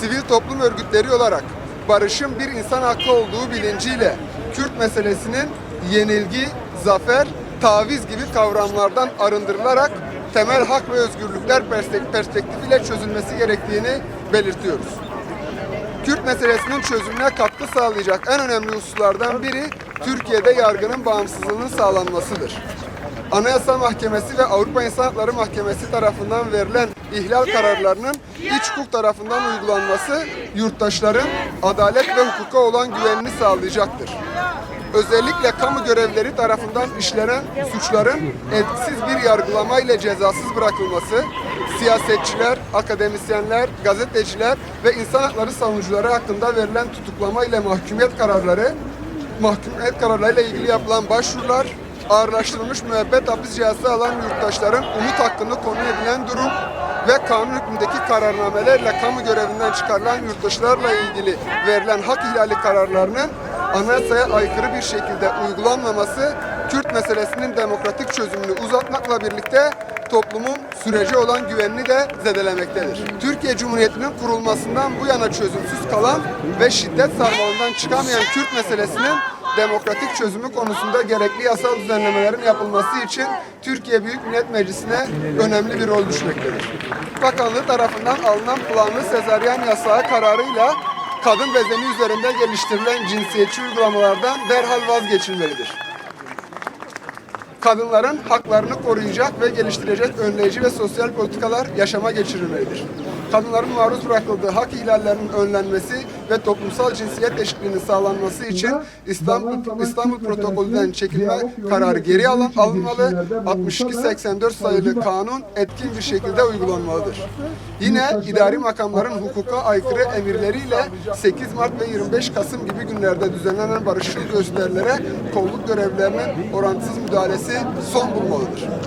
Sivil toplum örgütleri olarak barışın bir insan hakkı olduğu bilinciyle Kürt meselesinin yenilgi, zafer, taviz gibi kavramlardan arındırılarak temel hak ve özgürlükler perspek- perspektifiyle çözülmesi gerektiğini belirtiyoruz. Kürt meselesinin çözümüne katkı sağlayacak en önemli hususlardan biri Türkiye'de yargının bağımsızlığının sağlanmasıdır. Anayasa Mahkemesi ve Avrupa İnsan Hakları Mahkemesi tarafından verilen ihlal kararlarının iç hukuk tarafından uygulanması yurttaşların adalet ve hukuka olan güvenini sağlayacaktır. Özellikle kamu görevleri tarafından işlenen suçların etkisiz bir yargılama ile cezasız bırakılması, siyasetçiler, akademisyenler, gazeteciler ve insan hakları savunucuları hakkında verilen tutuklama ile mahkumiyet kararları, mahkumiyet kararlarıyla ilgili yapılan başvurular, ağırlaştırılmış müebbet hapis cezası alan yurttaşların umut hakkını konu edilen durum ve kanun hükmündeki kararnamelerle kamu görevinden çıkarılan yurttaşlarla ilgili verilen hak ihlali kararlarının anayasaya aykırı bir şekilde uygulanmaması Kürt meselesinin demokratik çözümünü uzatmakla birlikte toplumun sürece olan güvenini de zedelemektedir. Türkiye Cumhuriyeti'nin kurulmasından bu yana çözümsüz kalan ve şiddet sarmalından çıkamayan Kürt meselesinin demokratik çözümü konusunda gerekli yasal düzenlemelerin yapılması için Türkiye Büyük Millet Meclisi'ne önemli bir rol düşmektedir. Bakanlığı tarafından alınan planlı sezaryen yasağı kararıyla kadın bedeni üzerinde geliştirilen cinsiyetçi uygulamalardan derhal vazgeçilmelidir kadınların haklarını koruyacak ve geliştirecek önleyici ve sosyal politikalar yaşama geçirilmelidir. Kadınların maruz bırakıldığı hak ihlallerinin önlenmesi ve toplumsal cinsiyet eşitliğinin sağlanması için İstanbul İstanbul protokolünden çekilme kararı geri alın, alınmalı. 62-84 sayılı kanun etkin bir şekilde uygulanmalıdır. Yine idari makamların hukuka aykırı emirleriyle 8 Mart ve 25 Kasım gibi günlerde düzenlenen barışçıl gösterilere kolluk görevlerinin orantısız müdahalesi son bulmalıdır.